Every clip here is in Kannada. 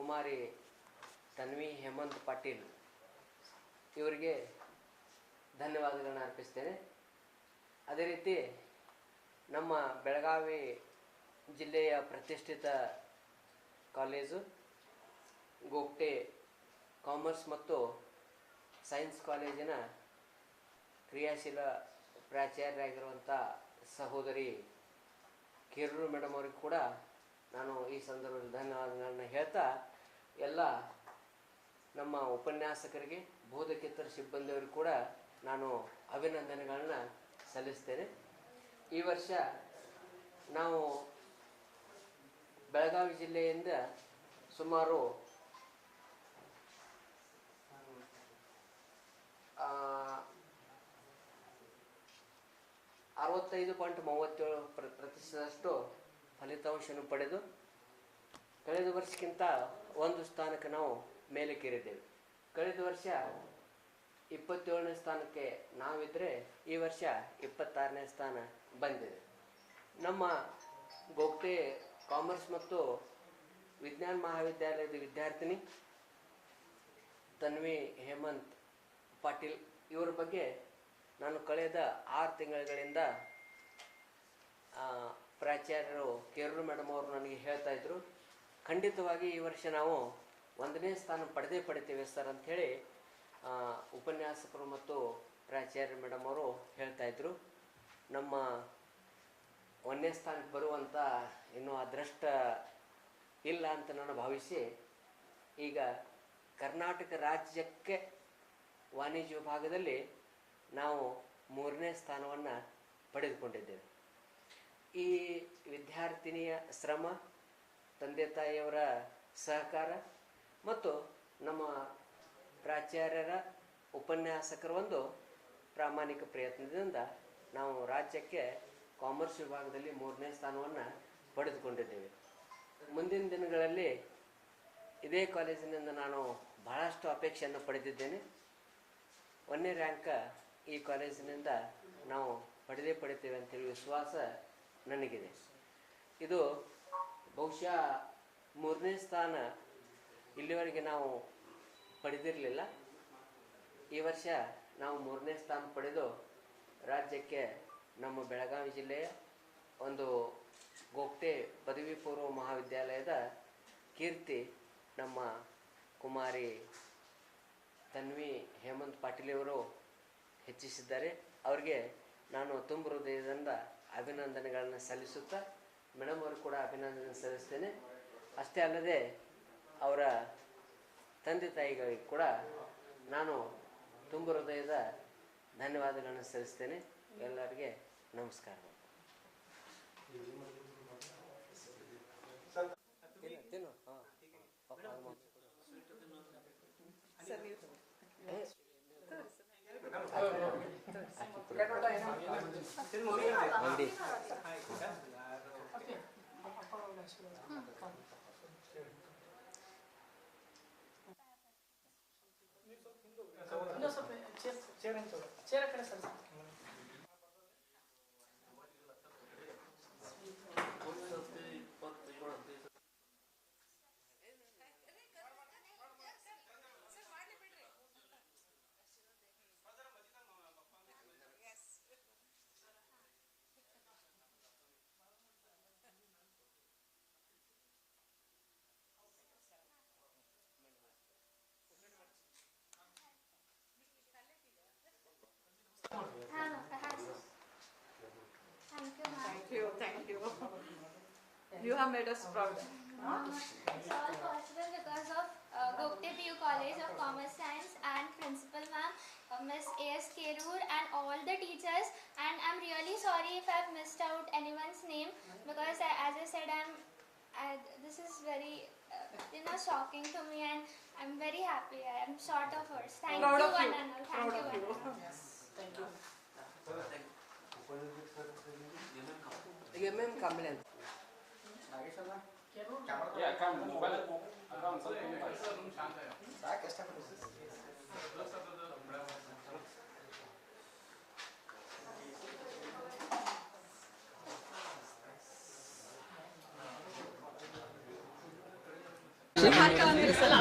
ಕುಮಾರಿ ತನ್ವಿ ಹೇಮಂತ್ ಪಾಟೀಲ್ ಇವರಿಗೆ ಧನ್ಯವಾದಗಳನ್ನು ಅರ್ಪಿಸ್ತೇನೆ. ಅದೇ ರೀತಿ ನಮ್ಮ ಬೆಳಗಾವಿ ಜಿಲ್ಲೆಯ ಪ್ರತಿಷ್ಠಿತ ಕಾಲೇಜು ಗೋಗ್ಟೆ ಕಾಮರ್ಸ್ ಮತ್ತು ಸೈನ್ಸ್ ಕಾಲೇಜಿನ ಕ್ರಿಯಾಶೀಲ ಪ್ರಾಚಾರ್ಯರಾಗಿರುವಂಥ ಸಹೋದರಿ ಕಿರೂರು ಮೇಡಮ್ ಅವ್ರಿಗೆ ಕೂಡ ನಾನು ಈ ಸಂದರ್ಭದಲ್ಲಿ ಧನ್ಯವಾದಗಳನ್ನು ಹೇಳ್ತಾ ಎಲ್ಲ ನಮ್ಮ ಉಪನ್ಯಾಸಕರಿಗೆ, ಬೋಧಕೇತರ ಸಿಬ್ಬಂದಿಯವರು ಕೂಡ ನಾನು ಅಭಿನಂದನೆಗಳನ್ನ ಸಲ್ಲಿಸ್ತೇನೆ. ಈ ವರ್ಷ ನಾವು ಬೆಳಗಾವಿ ಜಿಲ್ಲೆಯಿಂದ ಸುಮಾರು ಅರವತ್ತೈದು ಪಾಯಿಂಟ್ ಮೂವತ್ತೇಳು ಪ್ರ ಪ್ರತಿಶತದಷ್ಟು ಫಲಿತಾಂಶವನ್ನು ಪಡೆದು ಕಳೆದ ವರ್ಷಕ್ಕಿಂತ ಒಂದು ಸ್ಥಾನಕ್ಕೆ ನಾವು ಮೇಲಕ್ಕೇರಿದ್ದೇವೆ. ಕಳೆದ ವರ್ಷ ಇಪ್ಪತ್ತೇಳನೇ ಸ್ಥಾನಕ್ಕೆ ನಾವಿದ್ದರೆ ಈ ವರ್ಷ ಇಪ್ಪತ್ತಾರನೇ ಸ್ಥಾನ ಬಂದಿದೆ. ನಮ್ಮ ಗೋಗ್ಟೆ ಕಾಮರ್ಸ್ ಮತ್ತು ವಿಜ್ಞಾನ ಮಹಾವಿದ್ಯಾಲಯದ ವಿದ್ಯಾರ್ಥಿನಿ ತನ್ವಿ ಹೇಮಂತ್ ಪಾಟೀಲ್ ಇವರ ಬಗ್ಗೆ ನಾನು ಕಳೆದ ಆರು ತಿಂಗಳುಗಳಿಂದ ಪ್ರಾಚಾರ್ಯರು ಕೇರೂರು ಮೇಡಮ್ ಅವರು ನನಗೆ ಹೇಳ್ತಾ ಇದ್ರು. ಖಂಡಿತವಾಗಿ ಈ ವರ್ಷ ನಾವು ಒಂದನೇ ಸ್ಥಾನ ಪಡೆದೇ ಪಡಿತೇವೆ ಸರ್ ಅಂಥೇಳಿ ಉಪನ್ಯಾಸಕರು ಮತ್ತು ಪ್ರಾಚಾರ್ಯ ಮೇಡಮ್ ಅವರು ಹೇಳ್ತಾ ಇದ್ರು. ನಮ್ಮ ಒಂದನೇ ಸ್ಥಾನಕ್ಕೆ ಬರುವಂಥ ಇನ್ನೂ ಅದೃಷ್ಟ ಇಲ್ಲ ಅಂತ ನಾನು ಭಾವಿಸಿ, ಈಗ ಕರ್ನಾಟಕ ರಾಜ್ಯಕ್ಕೆ ವಾಣಿಜ್ಯ ವಿಭಾಗದಲ್ಲಿ ನಾವು ಮೂರನೇ ಸ್ಥಾನವನ್ನು ಪಡೆದುಕೊಂಡಿದ್ದೇವೆ. ಈ ವಿದ್ಯಾರ್ಥಿನಿಯ ಶ್ರಮ ತಂದೆ ತಾಯಿಯವರ ಸಹಕಾರ ಮತ್ತು ನಮ್ಮ ಪ್ರಾಚಾರ್ಯರ ಉಪನ್ಯಾಸಕರ ಒಂದು ಪ್ರಾಮಾಣಿಕ ಪ್ರಯತ್ನದಿಂದ ನಾವು ರಾಜ್ಯಕ್ಕೆ ಕಾಮರ್ಸ್ ವಿಭಾಗದಲ್ಲಿ ಮೂರನೇ ಸ್ಥಾನವನ್ನು ಪಡೆದುಕೊಂಡಿದ್ದೇವೆ. ಮುಂದಿನ ದಿನಗಳಲ್ಲಿ ಇದೇ ಕಾಲೇಜಿನಿಂದ ನಾನು ಬಹಳಷ್ಟು ಅಪೇಕ್ಷೆಯನ್ನು ಪಡೆದಿದ್ದೇನೆ. ಒಂದನೇ ರ್ಯಾಂಕ ಈ ಕಾಲೇಜಿನಿಂದ ನಾವು ಪಡೆದೇ ಪಡಿತೇವೆ ಅಂತೇಳಿ ವಿಶ್ವಾಸ ನನಗಿದೆ. ಇದು ಬಹುಶಃ ಮೂರನೇ ಸ್ಥಾನ ಇಲ್ಲಿವರೆಗೆ ನಾವು ಪಡೆದಿರಲಿಲ್ಲ. ಈ ವರ್ಷ ನಾವು ಮೂರನೇ ಸ್ಥಾನ ಪಡೆದು ರಾಜ್ಯಕ್ಕೆ ನಮ್ಮ ಬೆಳಗಾವಿ ಜಿಲ್ಲೆಯ ಒಂದು ಗೋಪ್ತೆ ಪದವಿ ಪೂರ್ವ ಮಹಾವಿದ್ಯಾಲಯದ ಕೀರ್ತಿ ನಮ್ಮ ಕುಮಾರಿ ತನ್ವಿ ಹೇಮಂತ್ ಪಾಟೀಲಿಯವರು ಹೆಚ್ಚಿಸಿದ್ದಾರೆ. ಅವರಿಗೆ ನಾನು ತುಂಬ ಹೃದಯದಿಂದ ಅಭಿನಂದನೆಗಳನ್ನು ಸಲ್ಲಿಸುತ್ತಾ ಮೇಡಮ್ ಅವರು ಕೂಡ ಅಭಿನಂದನೆ ಸಲ್ಲಿಸ್ತೇನೆ. ಅಷ್ಟೇ ಅಲ್ಲದೆ ಅವರ ತಂದೆ ತಾಯಿಗಳಿಗೆ ಕೂಡ ನಾನು ತುಂಬ ಹೃದಯದ ಧನ್ಯವಾದಗಳನ್ನು ಸಲ್ಲಿಸ್ತೇನೆ. ಎಲ್ಲರಿಗೆ ನಮಸ್ಕಾರಗಳು ತಿನ್ನು, ತಿನ್ನು ಹಾಂ ಮಂಡಿ ಇನ್ನೂ ಸ್ವಲ್ಪ ಚೇರ್ ಚೇರ್ ಕಡೆ sir Thank you. You have made us proud. It's all possible because of uh, Gopte PU College of Commerce Science and Principal Ma'am, uh, Miss A.S. Kerur and all the teachers. And I'm really sorry if I've missed out anyone's name because I, as I said, I'm, I, this is very, uh, you know, shocking to me and I'm very happy. I am short of words. Thank Proud you of one you. and all. Thank Proud you of one you. Yemem Kamlen. Yeah, come, mobile. Around something. Back,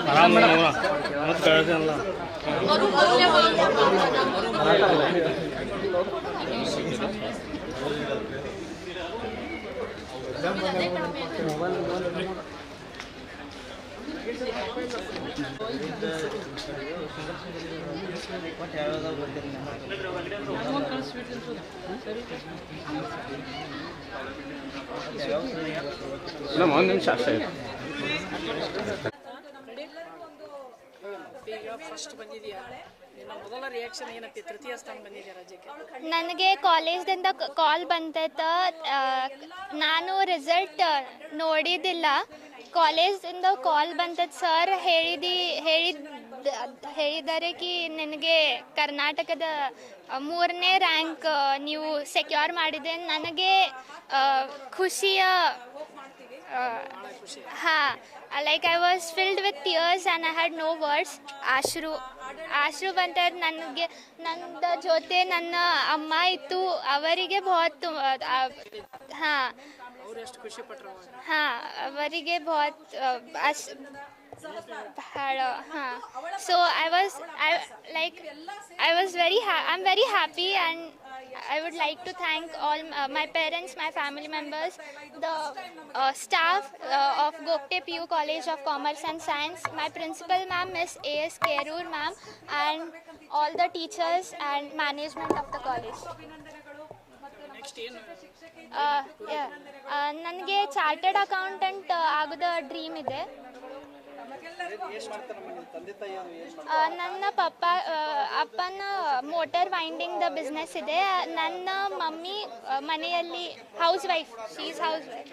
आराम से मत कर दे अल्लाह ಮೇಡಮ್ ಒಂದು ನಿಮಿಷ ಅಷ್ಟೇ ಫಸ್ಟ್ ಬಂದಿದೆಯಾ ನನಗೆ ಕಾಲೇಜ್ದಿಂದ ಕಾಲ್ ಬಂತೈತ ನಾನು ರಿಸಲ್ಟ್ ನೋಡಿದ್ದಿಲ್ಲ. ಕಾಲೇಜಿಂದ ಕಾಲ್ ಬಂತದ ಸರ್ ಹೇಳಿದಿ, ಹೇಳಿದ ಹೇಳಿದ್ದಾರೆ ಕಿ ನನಗೆ ಕರ್ನಾಟಕದ ಮೂರನೇ ರ್ಯಾಂಕ್ ನೀವು ಸೆಕ್ಯೂರ್ ಮಾಡಿದೆ. ನನಗೆ ಖುಷಿಯ ಹಾ like I was filled with tears and I had no words ಆಶ್ರು ಆಶ್ರು ನನಗೆ ನನ್ನ ಜೊತೆ ನನ್ನ ಅಮ್ಮ ಇತ್ತು ಅವರಿಗೆ ಬಹತ್ ಹಾ. ಹಾ ಅವರಿಗೆ ಬಹತ್ ಅಸ್ ಭಾಳ ಹಾಂ so I was I like I was very ha I am very happy and I would like to thank all uh, my parents, my family members, the uh, staff uh, of Gokte PU College of Commerce and Science, my principal ma'am, Miss A.S. Kerur ma'am, and all the teachers and management of the college. Next ಏನು ನನಗೆ ಚಾರ್ಟರ್ಡ್ ಅಕೌಂಟೆಂಟ್ ಆಗೋದ ಡ್ರೀಮ್ ಇದೆ ಆ, ನನ್ನ ಪಪ್ಪ ಅಪ್ಪನ ಮೋಟರ್ ವೈಂಡಿಂಗ್ ದ ಬಿಸ್ನೆಸ್ ಇದೆ. ನನ್ನ ಮಮ್ಮಿ ಮನೆಯಲ್ಲಿ house wife she's house wife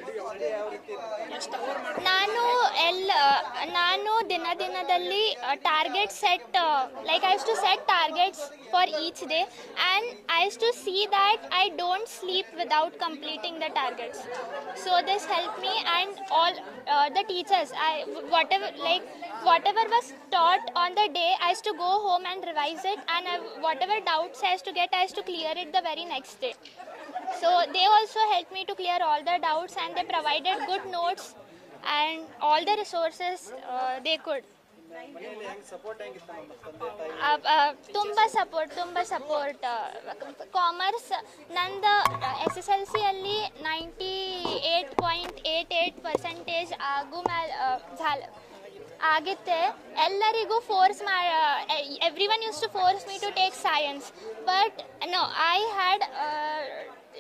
ನಾನು ಎಲ್ಲ ನಾನು ದಿನ ದಿನದಲ್ಲಿ target set like I to set targets for each day and I to see that I don't sleep without completing the targets so this help me and all the teachers I whatever like whatever was taught on the day I used to go home and revise it and I, whatever doubts I used to get I used to clear it the very next day so they also helped me to clear all the doubts and they provided good notes and all the resources uh, they could ತುಂಬ ಸಪೋರ್ಟ್ ತುಂಬ ಸಪೋರ್ಟ್ ಕಾಮರ್ಸ್ ನಂದು ಎಸ್ ಎಸ್ ಎಲ್ ಸಿಯಲ್ಲಿ ninety eight point eight eight percentage ಆಗು ಮ್ಯಾಲ್ ಝಾಲ ಆಗಿತ್ತೆ ಎಲ್ಲರಿಗೂ ಫೋರ್ಸ್ ಮಾ everyone use to force me to take science but no I had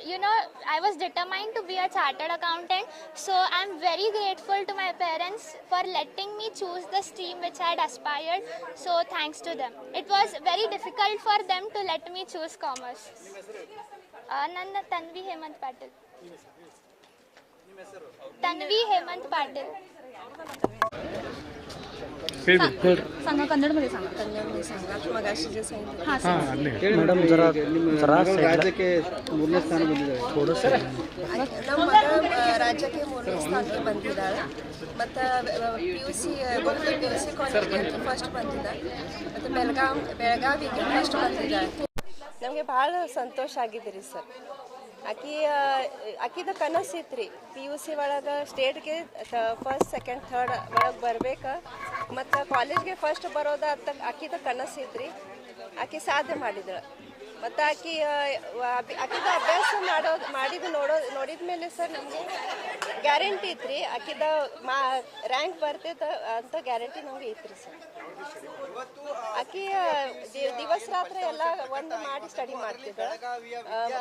you know i was determined to be a chartered accountant so i'm very grateful to my parents for letting me choose the stream which i had aspired so thanks to them it was very difficult for them to let me choose commerce uh, ನನ್ನ ತನ್ವಿ ಹೇಮಂತ್ ಪಾಟೀಲ್ ತನ್ವಿ ಹೇಮಂತ್ ಪಾಟೀಲ್ सांगा कन्नडमध्ये सांगा कन्यामध्ये सांगा मगाशी जे सांगितलं ಮೇಡಮ್ ಜರ ಜರಾ ರಾಜ್ಯಕ್ಕೆ ಮೂರನೇ ಸ್ಥಾನ ಬಂದಿದೆ ನಮ್ಮ ಮಗ ಆ, ರಾಜ್ಯಕ್ಕೆ ಮೂರನೇ ಸ್ಥಾನಕ್ಕೆ ಬಂದಿದ್ದಾಳೆ ಮತ್ತು P U C P U C ಕಾಲೇಜ್ಗೆ ಫಸ್ಟ್ ಬಂದಿದ್ದಾಳೆ ಮತ್ತು ಬೆಳಗಾಂ ಬೆಳಗಾವಿಗೆ ಫಸ್ಟ್ ಬಂದಿದ್ದಾಳೆ ನಮಗೆ ಭಾಳ ಸಂತೋಷ ಆಗಿದೆ ರೀ ಸರ್ ಆಕಿ ಆ, ಆಕಿದ ಕನಸು ಇತ್ತು ರೀ ಪಿ ಯು ಸಿ ಒಳಗೆ ಸ್ಟೇಟ್ಗೆ ಫಸ್ಟ್ ಸೆಕೆಂಡ್ ಥರ್ಡ್ ಒಳಗೆ ಬರ್ಬೇಕು ಮತ್ತು ಕಾಲೇಜ್ಗೆ ಫಸ್ಟ್ ಬರೋದ ಅಂತ ಆಕಿದ ಕನಸಿದ್ರಿ. ಇತ್ತು ಸಾಧನೆ ಮಾಡಿದಳು. ಮತ್ತು ಆಕಿ ಆ, ಆಕಿದ ಅಭ್ಯಾಸ ಮಾಡೋದು ಮಾಡಿದ್ದು ನೋಡೋ ನೋಡಿದ ಮೇಲೆ ಸರ್ ನಮಗೆ ಗ್ಯಾರಂಟಿ ಇತ್ತು ರೀ ಆಕಿದ ಮಾ ರ್ಯಾಂಕ್ ಬರ್ತೈತೆ ಅಂತ ಗ್ಯಾರಂಟಿ ನಮಗೆ ಇತ್ತು ಸರ್ ಆಕಿ ದಿವಸ ರಾತ್ರಿ ಎಲ್ಲ ಒಂದು ಮಾಡಿ ಸ್ಟಡಿ ಮಾಡ್ತಿದ್ದ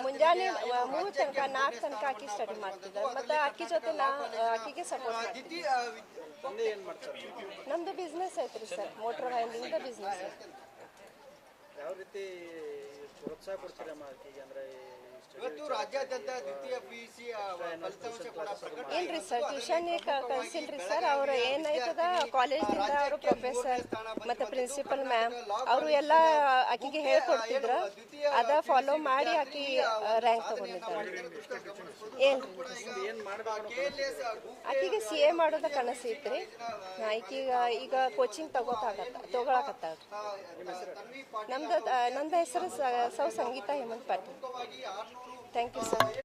ಮುಂಜಾನೆ ಮೂರು ತನಕ ನಾಲ್ಕು ತನಕ ಆಕಿ ಸ್ಟಡಿ ಮಾಡ್ತಿದ್ದ ಮತ್ತು ಆಕಿ ಜೊತೆ ನಾ ಆಕಿಗೆ ಸಪೋರ್ಟ್ ಮಾಡ್ತಿದ್ದೆ ನಮ್ದು ಬಿಸ್ನೆಸ್ ಐತ್ರಿ ಸರ್ ಮೋಟ್ರ್ ವೈಂಡಿಂಗ್ ಬಿಸ್ನೆಸ್ ಯಾವ ರೀತಿ ಪ್ರೋತ್ಸಾಹ ಕೊಡ್ತೀರಮ್ಮ ಅಂದ್ರೆ ಇವತ್ತು ರಾಜ್ಯಾದ್ಯಂತ ದ್ವಿತೀಯ ಪಿಯುಸಿ ಫಲಿತಾಂಶ ಕೂಡ ಪ್ರಕಟ ಇಲ್ರಿ ಸರ್ ಟ್ಯೂಷನ್ ಕಳ್ಸಿಲ್ರಿ ಸರ್ ಅವ್ರು ಏನಾಯ್ತದ ಕಾಲೇಜ್ನಿಂದ ಅವರು ಪ್ರೊಫೆಸರ್ ಮತ್ತೆ ಪ್ರಿನ್ಸಿಪಲ್ ಮ್ಯಾಮ್ ಅವರು ಎಲ್ಲ ಆಕಿಗೆ ಹೇಳ್ಕೊಡ್ತಿದ್ರು. ಅದ ಫಾಲೋ ಮಾಡಿ ಆಕಿ ರ್ಯಾಂಕ್ ತಗೊಂಡಿದ್ದಾರೆ ಏನ್ರಿ? ಆಕಿಗೆ ಸಿ ಎ ಮಾಡೋದ ಕನಸು ಐತ್ರಿ ಆಕೀಗ ಈಗ ಕೋಚಿಂಗ್ ತಗೋತಾಗತ್ತ ತಗೊಳಕತ್ತಾಳ. ನಮ್ದು ನಂದ ನಂದು ಹೆಸರು ಸ- ಸೌ Sangeeta Hemant Patil. Thank you sir